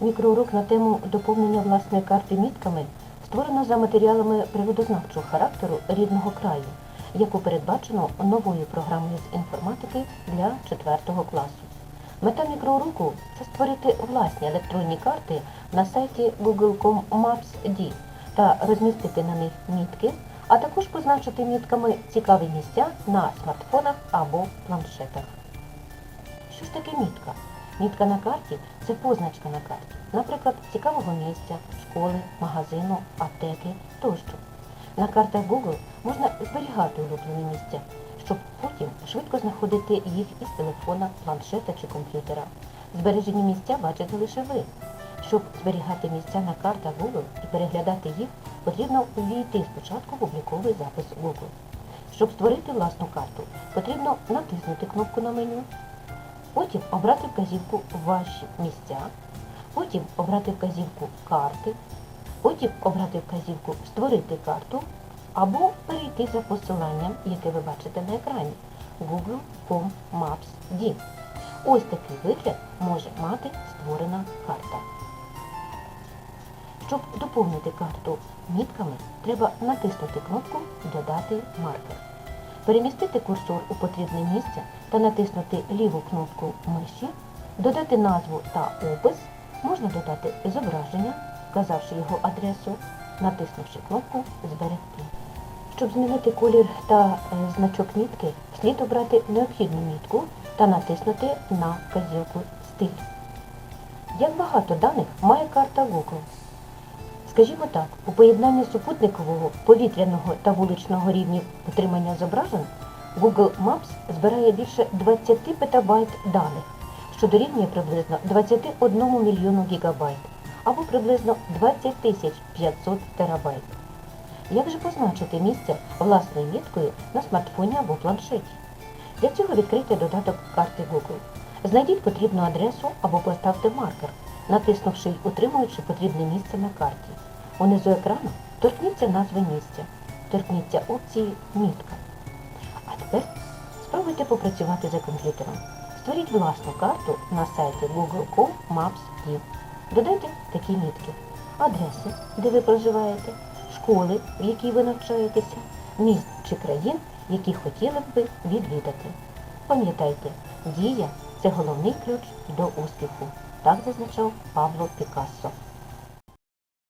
Мікроурок на тему доповнення власної карти мітками створено за матеріалами природознавчого характеру рідного краю, яку передбачено новою програмою з інформатики для 4 класу. Мета мікроуроку – це створити власні електронні карти на сайті Google.com Maps D та розмістити на них мітки, а також позначити мітками цікаві місця на смартфонах або планшетах. Що ж таке мітка? Мітка на карті це позначка на карті, наприклад, цікавого місця, школи, магазину, аптеки тощо. На картах Google можна зберігати улюблені місця, щоб потім швидко знаходити їх із телефона, планшета чи комп'ютера. Збережені місця бачите лише ви. Щоб зберігати місця на картах Google і переглядати їх, потрібно увійти спочатку в обліковий запис Google. Щоб створити власну карту, потрібно натиснути кнопку на меню, потім обрати вказівку Ваші місця, потім обрати вказівку Карти, потім обрати вказівку Створити карту або перейти за посиланням, яке ви бачите на екрані Google.com Maps D. Ось такий вигляд може мати створена карта. Щоб доповнити карту мітками, треба натиснути кнопку Додати маркер. Перемістити курсор у потрібне місце та натиснути ліву кнопку миші, додати назву та опис, можна додати зображення, вказавши його адресу, натиснувши кнопку Зберегти. Щоб змінити колір та е, значок мітки, слід обрати необхідну мітку та натиснути на вказівку Стиль. Як багато даних має карта Google? Скажімо так, у поєднанні супутникового, повітряного та вуличного рівнів отримання зображень Google Maps збирає більше 20 петабайт даних, що дорівнює приблизно 21 мільйону гігабайт або приблизно 20 тисяч 500 терабайт. Як же позначити місце власною міткою на смартфоні або планшеті? Для цього відкрийте додаток карти Google. Знайдіть потрібну адресу або поставте маркер, натиснувши й утримуючи потрібне місце на карті. Унизу екрану торкніться назви місця, торкніться опції Мітка. А тепер спробуйте попрацювати за комп'ютером. Створіть власну карту на сайті Google.com Maps D. Додайте такі мітки. Адреси, де ви проживаєте, школи, в якій ви навчаєтеся, міст чи країн, які хотіли б ви відвідати. Пам'ятайте, дія це головний ключ до успіху. Так зазначав Павло Пікассо.